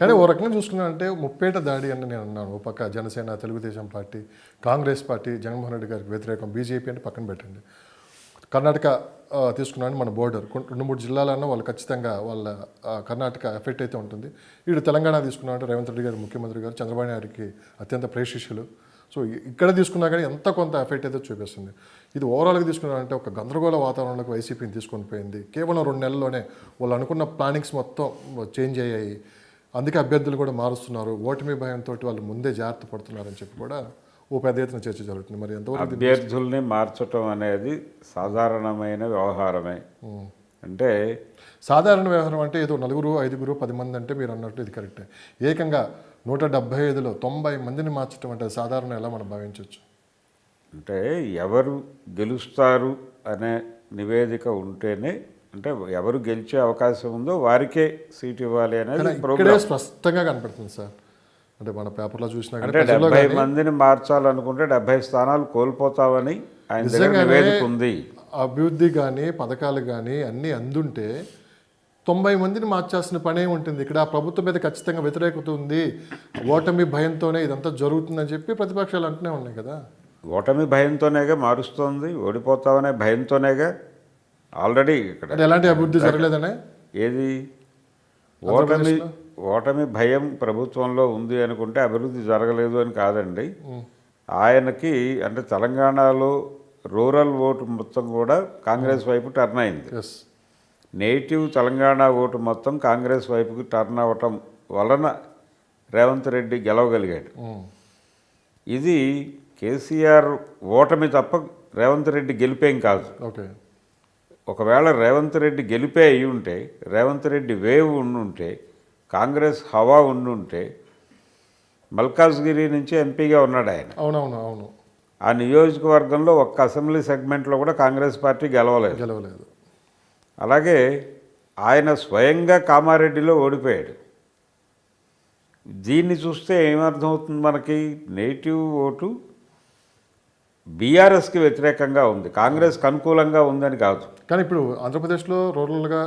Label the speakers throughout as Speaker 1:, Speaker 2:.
Speaker 1: కానీ ఓ రకంగా చూసుకున్నానంటే ముప్పేట దాడి అని నేను అన్నాను. ఓ పక్క జనసేన తెలుగుదేశం పార్టీ కాంగ్రెస్ పార్టీ జగన్మోహన్ రెడ్డి గారికి వ్యతిరేకం బీజేపీ అంటే పక్కన పెట్టండి. కర్ణాటక తీసుకున్నాను మన బోర్డర్ రెండు మూడు జిల్లాలన్నా వాళ్ళు ఖచ్చితంగా వాళ్ళ కర్ణాటక ఎఫెక్ట్ అయితే ఉంటుంది. ఇటు తెలంగాణ తీసుకున్నామంటే రేవంత్ రెడ్డి గారు ముఖ్యమంత్రి గారు చంద్రబాబు నాయుడికి గారికి అత్యంత ప్రేషిష్యులు సో ఇక్కడ తీసుకున్నా కానీ ఎంత కొంత ఎఫెక్ట్ అయితే చూపిస్తుంది. ఇది ఓవరాల్గా తీసుకున్నారంటే ఒక గందరగోళ వాతావరణంలోకి వైసీపీని తీసుకొని పోయింది. కేవలం రెండు నెలల్లోనే వాళ్ళు అనుకున్న ప్లానింగ్స్ మొత్తం చేంజ్ అయ్యాయి. అందుకే అభ్యర్థులు కూడా మారుస్తున్నారు. ఓటమి భయంతో వాళ్ళు ముందే జాగ్రత్త పడుతున్నారని చెప్పి కూడా ఓ పెద్ద ఎత్తున చర్చ జరుగుతుంది. మరి ఎంతవరకు
Speaker 2: అభ్యర్థుల్ని మార్చటం అనేది సాధారణమైన వ్యవహారమే. అంటే
Speaker 1: సాధారణ వ్యవహారం అంటే ఏదో నలుగురు ఐదుగురు పది మంది అంటే మీరు అన్నట్టు ఇది కరెక్టే. ఏకంగా నూట డెబ్బై ఐదులో తొంభై మందిని మార్చడం అంటే సాధారణ ఎలా మనం భావించవచ్చు?
Speaker 2: అంటే ఎవరు గెలుస్తారు అనే నివేదిక ఉంటేనే అంటే ఎవరు గెలిచే అవకాశం ఉందో వారికే సీట్ ఇవ్వాలి అనేది
Speaker 1: ఇక్కడే స్పష్టంగా కనపడుతుంది సార్. అంటే మన పేపర్లో చూసినా
Speaker 2: అంటే డెబ్బై మందిని మార్చాలనుకుంటే డెబ్బై స్థానాలు కోల్పోతామని ఆయన ఉంది.
Speaker 1: అభివృద్ధి కానీ పథకాలు కానీ అన్నీ అందుంటే తొంభై మందిని మార్చాల్సిన పనే ఉంటుంది. ఇక్కడ ప్రభుత్వం మీద ఖచ్చితంగా వ్యతిరేకత ఉంది. ఓటమి భయంతోనే ఇదంతా జరుగుతుందని చెప్పి ప్రతిపక్షాలు అంటూనే ఉన్నాయి కదా.
Speaker 2: ఓటమి భయంతోనేగా మారుస్తోంది ఓడిపోతామనే భయంతోనేగా ఆల్రెడీ ఇక్కడ.
Speaker 1: ఎలాంటి అభివృద్ధి జరగలేదనే?
Speaker 2: ఏది? ఓటమి ఓటమి భయం ప్రభుత్వంలో ఉంది అనుకుంటే అభివృద్ధి జరగలేదు అని కాదండి. ఆయనకి అంటే తెలంగాణలో రూరల్ ఓటు మొత్తం కూడా కాంగ్రెస్ వైపు టర్న్ అయింది. నేటివ్ తెలంగాణ ఓటు మొత్తం కాంగ్రెస్ వైపుకి టర్న్ అవ్వటం వలన రేవంత్ రెడ్డి గెలవగలిగాడు. ఇది కేసీఆర్ ఓటమి తప్ప రేవంత్ రెడ్డి గెలిపేం కాదు.
Speaker 1: ఓకే.
Speaker 2: ఒకవేళ రేవంత్ రెడ్డి గెలిపే అయి ఉంటే రేవంత్ రెడ్డి వేవ్ ఉండుంటే కాంగ్రెస్ హవా ఉండుంటే మల్కాజ్గిరి నుంచి ఎంపీగా ఉన్నాడు ఆయన.
Speaker 1: అవునవును అవును.
Speaker 2: ఆ నియోజకవర్గంలో ఒక్క అసెంబ్లీ సెగ్మెంట్లో కూడా కాంగ్రెస్ పార్టీ గెలవలేదు.
Speaker 1: గెలవలేదు.
Speaker 2: అలాగే ఆయన స్వయంగా కామారెడ్డిలో ఓడిపోయాడు. దీన్ని చూస్తే ఏమర్థమవుతుంది మనకి? నేటివ్ ఓటు బీఆర్ఎస్కి వ్యతిరేకంగా ఉంది. కాంగ్రెస్కి అనుకూలంగా ఉందని కాదు
Speaker 1: కానీ ఇప్పుడు ఆంధ్రప్రదేశ్లో రూరల్గా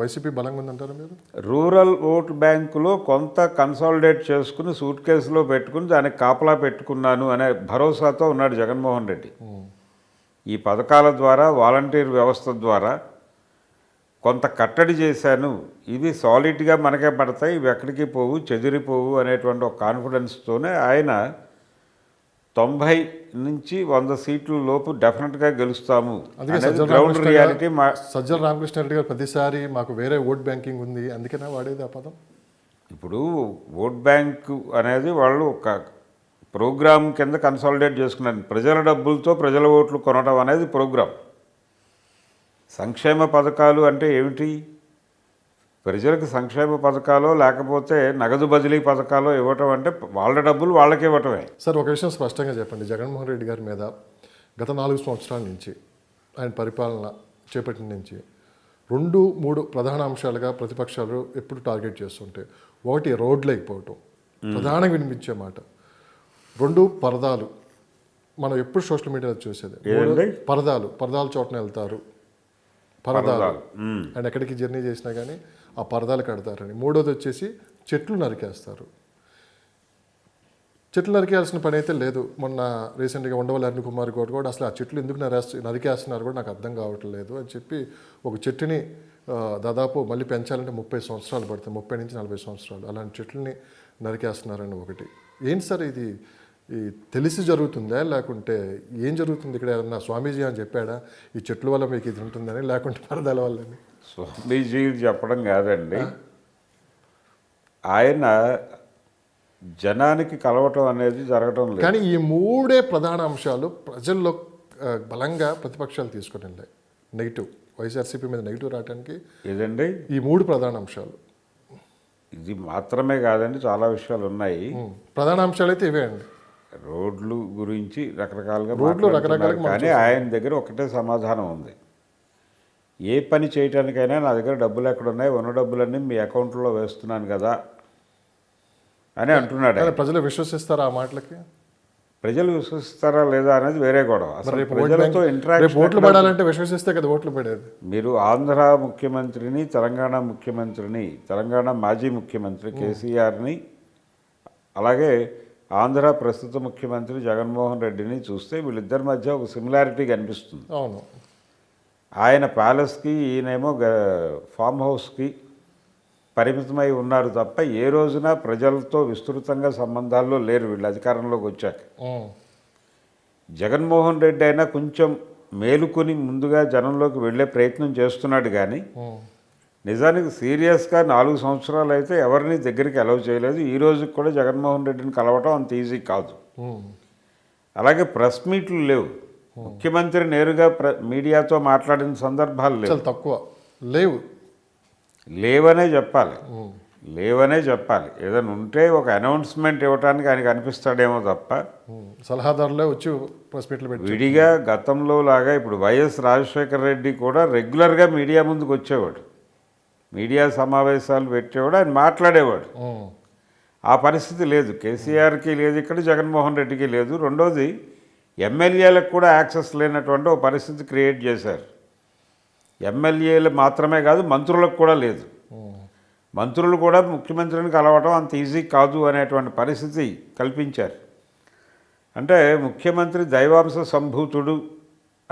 Speaker 1: వైసీపీ బలంగా ఉందంటారా మీరు?
Speaker 2: రూరల్ ఓట్ బ్యాంకులో కొంత కన్సాలిడేట్ చేసుకుని సూట్ కేసులో పెట్టుకుని దానికి కాపలా పెట్టుకున్నాను అనే భరోసాతో ఉన్నాడు జగన్మోహన్ రెడ్డి. ఈ పథకాల ద్వారా వాలంటీర్ వ్యవస్థ ద్వారా కొంత కట్టడి చేశాను. ఇవి సాలిడ్గా మనకే పడతాయి ఇవి ఎక్కడికి పోవు చెదిరిపోవు అనేటువంటి ఒక కాన్ఫిడెన్స్తోనే ఆయన తొంభై నుంచి వంద సీట్ల లోపు డెఫినెట్గా గెలుస్తాము గ్రౌండ్ రియాలిటీ మా
Speaker 1: సజ్జల రామకృష్ణారెడ్డి గారు ప్రతిసారి మాకు వేరే ఓట్ బ్యాంకింగ్ ఉంది అందుకనే వాడేది ఆ పదం.
Speaker 2: ఇప్పుడు ఓట్ బ్యాంక్ అనేది వాళ్ళు ఒక ప్రోగ్రామ్ కింద కన్సాలిడేట్ చేసుకున్నారు. ప్రజల డబ్బులతో ప్రజల ఓట్లు కొనడం అనేది ప్రోగ్రామ్. సంక్షేమ పథకాలు అంటే ఏమిటి? ప్రజలకు సంక్షేమ పథకాలు లేకపోతే నగదు బదిలీ పథకాలు ఇవ్వటం అంటే వాళ్ళ డబ్బులు వాళ్ళకి ఇవ్వటమే.
Speaker 1: సార్ ఒక విషయం స్పష్టంగా చెప్పండి. జగన్మోహన్ రెడ్డి గారి మీద గత నాలుగు సంవత్సరాల నుంచి ఆయన పరిపాలన చేపట్టిన నుంచి రెండు మూడు ప్రధాన అంశాలుగా ప్రతిపక్షాలు ఎప్పుడు టార్గెట్ చేస్తుంటే ఒకటి రోడ్లు అయిపోవటం ప్రధానంగా వినిపించే మాట. రెండు పరదాలు. మనం ఎప్పుడు సోషల్ మీడియాలో చూసేది? పరదాలు. పరదాల చోటన వెళ్తారు. పరదాలు. ఆయన ఎక్కడికి జర్నీ చేసినా కానీ ఆ పరదాలు కడతారని. మూడోది వచ్చేసి చెట్లు నరికేస్తారు. చెట్లు నరికేయాల్సిన పని అయితే లేదు. మొన్న రీసెంట్గా ఉండవల్లి అరుణ్ కుమార్ గౌడ్ కూడా అసలు ఆ చెట్లు ఎందుకు నరేస్తు నరికేస్తున్నారు కూడా నాకు అర్థం కావట్లేదు అని చెప్పి ఒక చెట్టుని దాదాపు మళ్ళీ పెంచాలంటే ముప్పై సంవత్సరాలు పడుతుంది. ముప్పై నుంచి నలభై సంవత్సరాలు అలాంటి చెట్లని నరికేస్తున్నారని ఒకటి. ఏంటి సార్ ఇది? ఈ తెలిసి జరుగుతుందా? లేకుంటే ఏం జరుగుతుంది? ఇక్కడ ఏమన్నా స్వామీజీ అని చెప్పాడా? ఈ చెట్ల వల్ల మీకు ఇది ఉంటుందని? లేకుంటే పరదాల వల్లని?
Speaker 2: స్వామీజీ చెప్పడం కాదండి. ఆయన జనానికి కలవటం అనేది జరగటం లేదు.
Speaker 1: కానీ ఈ మూడే ప్రధాన అంశాలు ప్రజల్లో బలంగా ప్రతిపక్షాలు తీసుకొని వెళ్ళాయి నెగిటివ్ వైఎస్ఆర్సీపీ మీద నెగిటివ్ రావడానికి
Speaker 2: ఏదండి?
Speaker 1: ఈ మూడు ప్రధాన అంశాలు.
Speaker 2: ఇది మాత్రమే కాదండి చాలా విషయాలు ఉన్నాయి.
Speaker 1: ప్రధాన అంశాలు అయితే ఇవే అండి.
Speaker 2: రోడ్లు గురించి రకరకాలుగా
Speaker 1: రోడ్లు రకరకాలుగా
Speaker 2: కానీ ఆయన దగ్గర ఒకటే సమాధానం ఉంది. ఏ పని చేయటానికైనా నా దగ్గర డబ్బులు ఎక్కడ ఉన్నాయి ఉన్న డబ్బులన్నీ మీ అకౌంట్లో వేస్తున్నాను కదా అని అంటున్నాడు
Speaker 1: ప్రజలు విశ్వసిస్తారా ఆ మాటలకి?
Speaker 2: ప్రజలు విశ్వసిస్తారా లేదా అనేది వేరే గొడవ. అసలు ప్రజలతో ఇంటరాక్షన్
Speaker 1: ఓట్లు పడాలంటే విశ్వసిస్తే కదా ఓట్లు పడేది.
Speaker 2: మీరు ఆంధ్ర ముఖ్యమంత్రిని తెలంగాణ ముఖ్యమంత్రిని తెలంగాణ మాజీ ముఖ్యమంత్రి కేసీఆర్ని అలాగే ఆంధ్ర ప్రస్తుత ముఖ్యమంత్రి జగన్మోహన్ రెడ్డిని చూస్తే వీళ్ళిద్దరి మధ్య ఒక సిమిలారిటీ కనిపిస్తుంది.
Speaker 1: అవును.
Speaker 2: ఆయన ప్యాలెస్కి ఈయనేమో ఫామ్ హౌస్కి పరిమితమై ఉన్నారు తప్ప ఏ రోజున ప్రజలతో విస్తృతంగా సంబంధాల్లో లేరు వీళ్ళు అధికారంలోకి వచ్చాక. జగన్మోహన్ రెడ్డి అయినా కొంచెం మేలుకొని ముందుగా జనంలోకి వెళ్ళే ప్రయత్నం చేస్తున్నాడు కానీ. నిజానికి సీరియస్గా నాలుగు సంవత్సరాలు అయితే ఎవరిని దగ్గరికి అలౌ చేయలేదు ఈ రోజుకి కూడా జగన్మోహన్ రెడ్డిని కలవటం అంత ఈజీ కాదు. అలాగే ప్రెస్ మీట్లు లేవు ముఖ్యమంత్రి నేరుగా ప్ర మీడియాతో మాట్లాడిన సందర్భాలు లేవు.
Speaker 1: తక్కువ. లేవు.
Speaker 2: లేవనే చెప్పాలి. లేవనే చెప్పాలి. ఏదైనా ఉంటే ఒక అనౌన్స్మెంట్ ఇవ్వడానికి ఆయనకు అనిపిస్తాడేమో తప్ప.
Speaker 1: సలహాదారులే వచ్చి ప్రెస్
Speaker 2: విడిగా గతంలో లాగా ఇప్పుడు వైఎస్ రాజశేఖర రెడ్డి కూడా రెగ్యులర్గా మీడియా ముందుకు వచ్చేవాడు. మీడియా సమావేశాలు పెట్టేవాడు ఆయన మాట్లాడేవాడు. ఆ పరిస్థితి లేదు. కేసీఆర్కి లేదు ఇక్కడ జగన్మోహన్ రెడ్డికి లేదు. రెండోది ఎమ్మెల్యేలకు కూడా యాక్సెస్ లేనటువంటి ఒక పరిస్థితి క్రియేట్ చేశారు. ఎమ్మెల్యేలు మాత్రమే కాదు మంత్రులకు కూడా లేదు. మంత్రులు కూడా ముఖ్యమంత్రిని కలవటం అంత ఈజీ కాదు అనేటువంటి పరిస్థితి కల్పించారు. అంటే ముఖ్యమంత్రి దైవాంశ సంభూతుడు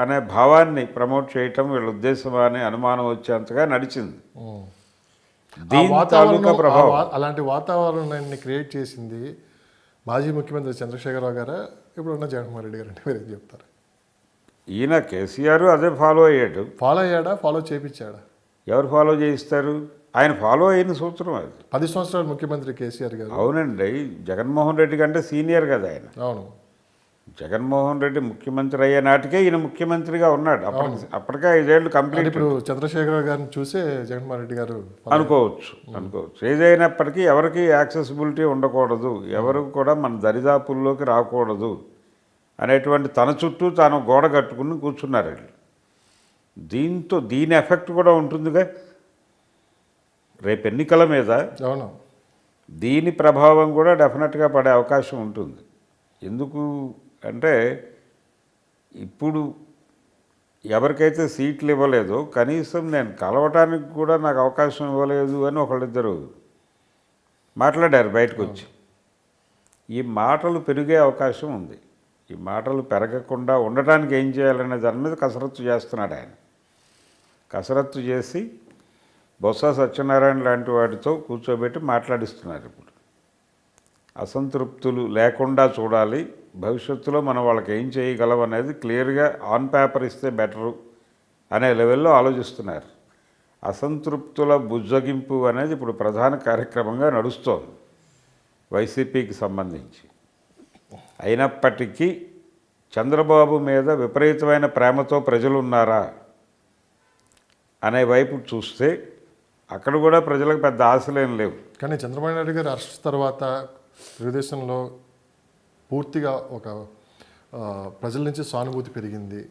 Speaker 2: అనే భావాన్ని ప్రమోట్ చేయటం వీళ్ళ ఉద్దేశం అనే అనుమానం వచ్చేంతగా నడిచింది. దీని తాలూకా ప్రభావం.
Speaker 1: అలాంటి వాతావరణాన్ని క్రియేట్ చేసింది మాజీ ముఖ్యమంత్రి చంద్రశేఖరరావు గారా? ఇప్పుడు ఉన్న జగన్మోహన్ రెడ్డి గారు అంటే మీరు ఏం చెప్తారు?
Speaker 2: ఈయన కేసీఆర్ అదే ఫాలో అయ్యాడు.
Speaker 1: ఫాలో అయ్యాడా? ఫాలో చేపించాడా?
Speaker 2: ఎవరు ఫాలో చేయిస్తారు? ఆయన ఫాలో అయిన సూత్రం అది.
Speaker 1: పది సంవత్సరాలు ముఖ్యమంత్రి కేసీఆర్ గారు.
Speaker 2: అవునండి. జగన్మోహన్ రెడ్డి కంటే సీనియర్ కదా ఆయన.
Speaker 1: అవును.
Speaker 2: జగన్మోహన్ రెడ్డి ముఖ్యమంత్రి అయ్యే నాటికే ఈయన ముఖ్యమంత్రిగా ఉన్నాడు. అప్పటి అప్పటికే ఐదేళ్ళు
Speaker 1: అంటే
Speaker 2: కంప్లీట్.
Speaker 1: ఇప్పుడు చంద్రశేఖరరావు గారిని చూసే జగన్మోహన్ రెడ్డి గారు
Speaker 2: అనుకోవచ్చు అనుకోవచ్చు. ఏదైనప్పటికీ ఎవరికి యాక్సెసిబిలిటీ ఉండకూడదు ఎవరు కూడా మన దరిదాపుల్లోకి రాకూడదు అనేటువంటి తన చుట్టూ తాను గోడ కట్టుకుని కూర్చున్నారు వీళ్ళు. దీంతో దీని ఎఫెక్ట్ కూడా ఉంటుందిగా. రేపు ఎన్నికల మీద
Speaker 1: అవును.
Speaker 2: దీని ప్రభావం కూడా డెఫినెట్గా పడే అవకాశం ఉంటుంది. ఎందుకు అంటే ఇప్పుడు ఎవరికైతే సీట్లు ఇవ్వలేదో కనీసం నేను కలవటానికి కూడా నాకు అవకాశం ఇవ్వలేదు అని ఒకళ్ళిద్దరు మాట్లాడారు బయటకు వచ్చి ఈ మాటలు పెరిగే అవకాశం ఉంది. ఈ మాటలు పెరగకుండా ఉండటానికి ఏం చేయాలనే దాని మీద కసరత్తు చేస్తున్నాడు ఆయన. కసరత్తు చేసి బొత్స సత్యనారాయణ లాంటి వాటితో కూర్చోబెట్టి మాట్లాడిస్తున్నారు ఇప్పుడు. అసంతృప్తులు లేకుండా చూడాలి. భవిష్యత్తులో మనం వాళ్ళకి ఏం చేయగలం అనేది క్లియర్గా ఆన్ పేపర్ ఇస్తే బెటరు అనే లెవెల్లో ఆలోచిస్తున్నారు. అసంతృప్తుల బుజ్జగింపు అనేది ఇప్పుడు ప్రధాన కార్యక్రమంగా నడుస్తోంది వైసీపీకి సంబంధించి. అయినప్పటికీ చంద్రబాబు మీద విపరీతమైన ప్రేమతో ప్రజలు ఉన్నారా అనే వైపు చూస్తే అక్కడ కూడా ప్రజలకు పెద్ద ఆశలేం లేవు.
Speaker 1: కానీ చంద్రబాబు నాయుడు గారు అరెస్ట్ తర్వాత తెలుగుదేశంలో పూర్తిగా ఒక ప్రజల నుంచి సానుభూతి పెరిగింది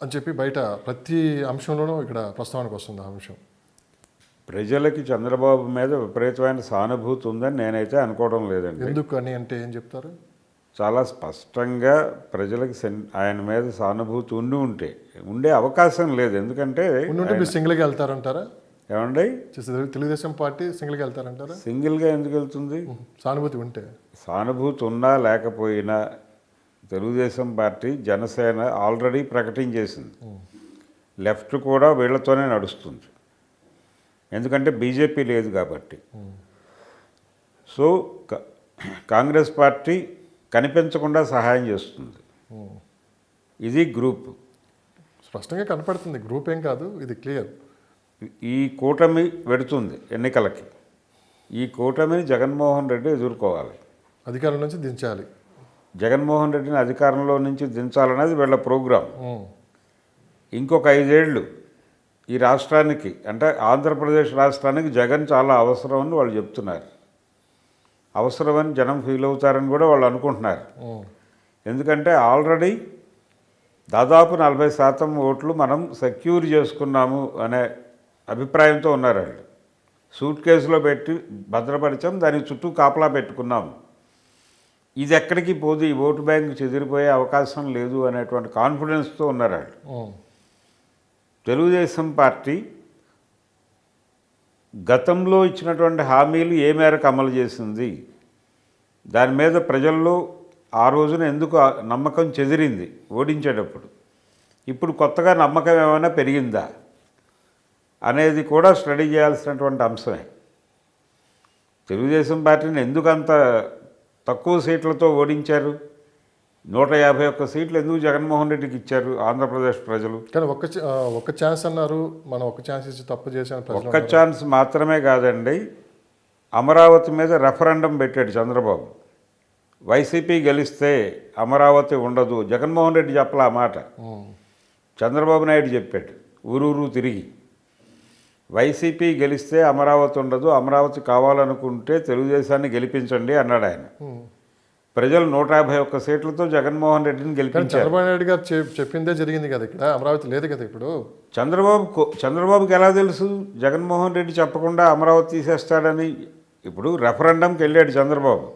Speaker 1: అని చెప్పి బయట ప్రతి అంశంలోనూ ఇక్కడ ప్రస్తావనకు వస్తుంది ఆ అంశం.
Speaker 2: ప్రజలకి చంద్రబాబు మీద విపరీతమైన సానుభూతి ఉందని నేనైతే అనుకోవడం లేదండి.
Speaker 1: ఎందుకు అని అంటే ఏం చెప్తారు?
Speaker 2: చాలా స్పష్టంగా ప్రజలకు ఆయన మీద సానుభూతి ఉండి ఉంటే ఉండే అవకాశం లేదు. ఎందుకంటే
Speaker 1: సింగిల్గా వెళ్తారంటారా?
Speaker 2: ఏమండి?
Speaker 1: తెలుగుదేశం పార్టీ సింగిల్గా వెళ్తారంటారా?
Speaker 2: సింగిల్గా ఎందుకు వెళ్తుంది?
Speaker 1: సానుభూతి ఉంటే.
Speaker 2: సానుభూతి ఉన్నా లేకపోయినా తెలుగుదేశం పార్టీ జనసేన ఆల్రెడీ ప్రకటించేసింది. లెఫ్ట్ కూడా వీళ్ళతోనే నడుస్తుంది. ఎందుకంటే బీజేపీ లేదు కాబట్టి. సో కాంగ్రెస్ పార్టీ కనిపించకుండా సహాయం చేస్తుంది. ఇది గ్రూప్.
Speaker 1: స్పష్టంగా కనపడుతుంది. గ్రూప్ ఏం కాదు. ఇది క్లియర్.
Speaker 2: ఈ కూటమి వెడుతుంది ఎన్నికలకి. ఈ కూటమిని జగన్మోహన్ రెడ్డి ఎదుర్కోవాలి.
Speaker 1: అధికారం నుంచి దించాలి.
Speaker 2: జగన్మోహన్ రెడ్డిని అధికారంలో నుంచి దించాలనేది వీళ్ళ ప్రోగ్రాం. ఇంకొక ఐదేళ్ళు ఈ రాష్ట్రానికి అంటే ఆంధ్రప్రదేశ్ రాష్ట్రానికి జగన్ చాలా అవసరం అని వాళ్ళు చెప్తున్నారు. అవసరమని జనం ఫీల్ అవుతారని కూడా వాళ్ళు అనుకుంటున్నారు. ఎందుకంటే ఆల్రెడీ దాదాపు నలభై శాతం ఓట్లు మనం సెక్యూర్ చేసుకున్నాము అనే అభిప్రాయంతో ఉన్నారు వాళ్ళు సూట్ కేసులో పెట్టి భద్రపరిచాం దాని చుట్టూ కాపలా పెట్టుకున్నాం. ఇది ఎక్కడికి పోదు ఈ ఓటు బ్యాంక్ చెదిరిపోయే అవకాశం లేదు అనేటువంటి కాన్ఫిడెన్స్తో ఉన్నారు వాళ్ళు తెలుగుదేశం పార్టీ గతంలో ఇచ్చినటువంటి హామీలు ఏ మేరకు అమలు చేసింది దాని మీద ప్రజల్లో ఆ రోజున ఎందుకు నమ్మకం చెదిరింది ఓడించేటప్పుడు. ఇప్పుడు కొత్తగా నమ్మకం ఏమైనా పెరిగిందా? అనేది కూడా స్టడీ చేయాల్సినటువంటి అంశమే. తెలుగుదేశం పార్టీని ఎందుకు అంత తక్కువ సీట్లతో ఓడించారు? నూట యాభై ఒక్క సీట్లు ఎందుకు జగన్మోహన్ రెడ్డికి ఇచ్చారు ఆంధ్రప్రదేశ్ ప్రజలు?
Speaker 1: కానీ ఒక్క ఒక్క ఛాన్స్ అన్నారు మనం ఒక్క ఛాన్స్ ఇచ్చి తప్పు చేశాను
Speaker 2: ఒక్క ఛాన్స్ మాత్రమే కాదండి అమరావతి మీద రెఫరెండం పెట్టాడు చంద్రబాబు. వైసీపీ గెలిస్తే అమరావతి ఉండదు. జగన్మోహన్ రెడ్డి చెప్పలే ఆ మాట. చంద్రబాబు నాయుడు చెప్పాడు ఊరూరు తిరిగి. వైసీపీ గెలిస్తే అమరావతి ఉండదు అమరావతి కావాలనుకుంటే తెలుగుదేశాన్ని గెలిపించండి అన్నాడు ఆయన. ప్రజలు నూట యాభై ఒక్క సీట్లతో జగన్మోహన్ రెడ్డిని గెలిపించారు.
Speaker 1: చంద్రబాబు నాయుడు గారు చెప్- చెప్పిందే జరిగింది కదా ఇక్కడ అమరావతి లేదు కదా ఇప్పుడు.
Speaker 2: చంద్రబాబు చంద్రబాబుకి ఎలా తెలుసు? జగన్మోహన్ రెడ్డి చెప్పకుండా అమరావతి తీసేస్తాడని ఇప్పుడు రెఫరెండంకి వెళ్ళాడు చంద్రబాబు.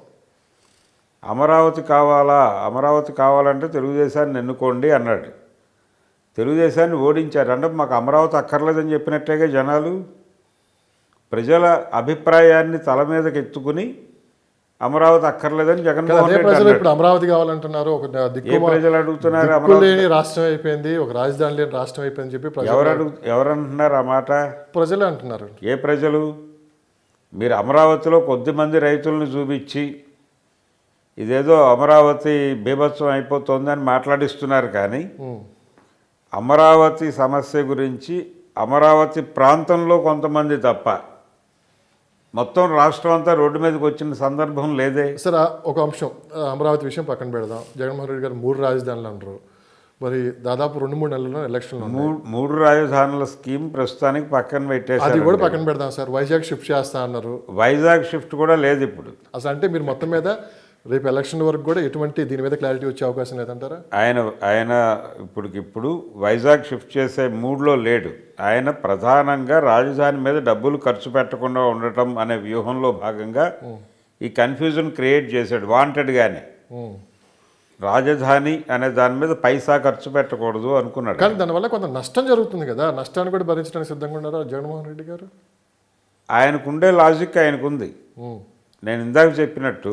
Speaker 2: అమరావతి కావాలా? అమరావతి కావాలంటే తెలుగుదేశాన్ని ఎన్నుకోండి అన్నాడు. తెలుగుదేశాన్ని ఓడించారు. అంటే మాకు అమరావతి అక్కర్లేదని చెప్పినట్టేగా జనాలు ప్రజల అభిప్రాయాన్ని తల మీదకి ఎత్తుకుని అమరావతి అక్కర్లేదని జగన్మోహన్ రెడ్డి
Speaker 1: ఇప్పుడు అమరావతి కావాలంటున్నారు. ఒక
Speaker 2: ప్రజలు అడుగుతున్నారు అమరావతి?
Speaker 1: రాష్ట్రం అయిపోయింది ఒక రాజధాని లేని రాష్ట్రం అయిపోయింది చెప్పి
Speaker 2: ఎవరు అడుగు ఎవరంటున్నారు ఆ మాట?
Speaker 1: ప్రజలే అంటున్నారు.
Speaker 2: ఏ ప్రజలు? మీరు అమరావతిలో కొద్దిమంది రైతులను చూపించి ఇదేదో అమరావతి బీభత్సం అయిపోతుందని మాట్లాడిస్తున్నారు కానీ అమరావతి సమస్య గురించి అమరావతి ప్రాంతంలో కొంతమంది తప్ప మొత్తం రాష్ట్రం అంతా రోడ్డు మీదకి వచ్చిన సందర్భం లేదే.
Speaker 1: సరే ఒక అంశం అమరావతి విషయం పక్కన పెడదాం. జగన్మోహన్ రెడ్డి గారు మూడు రాజధానులు అంటారు మరి దాదాపు రెండు మూడు నెలల్లో ఎలక్షన్లు ఉన్నాయి.
Speaker 2: మూడు రాజధానుల స్కీమ్ ప్రస్తుతానికి పక్కన
Speaker 1: అది
Speaker 2: పెట్టేశారు
Speaker 1: కూడా పక్కన పెడదాం సార్. వైజాగ్ షిఫ్ట్ చేస్తా అన్నారు.
Speaker 2: వైజాగ్ షిఫ్ట్ కూడా లేదు ఇప్పుడు.
Speaker 1: అసలు అంటే మీరు మొత్తం మీద రేపు ఎలక్షన్ వరకు కూడా ఎటువంటి దీని మీద క్లారిటీ వచ్చే అవకాశం లేదంటారా?
Speaker 2: ఆయన ఆయన ఇప్పటికిప్పుడు వైజాగ్ షిఫ్ట్ చేసే మూడ్లో లేడు. ఆయన ప్రధానంగా రాజధాని మీద డబ్బులు ఖర్చు పెట్టకుండా ఉండటం అనే వ్యూహంలో భాగంగా ఈ కన్ఫ్యూజన్ క్రియేట్ చేశాడు వాంటెడ్గానే. రాజధాని అనే దాని మీద పైసా ఖర్చు పెట్టకూడదు అనుకున్నాడు.
Speaker 1: కానీ దానివల్ల కొంత నష్టం జరుగుతుంది కదా నష్టాన్ని కూడా భరించడానికి సిద్ధంగా ఉన్నారా జగన్మోహన్ రెడ్డి గారు?
Speaker 2: ఆయనకుండే లాజిక్ ఆయనకుంది. నేను ఇందాక చెప్పినట్టు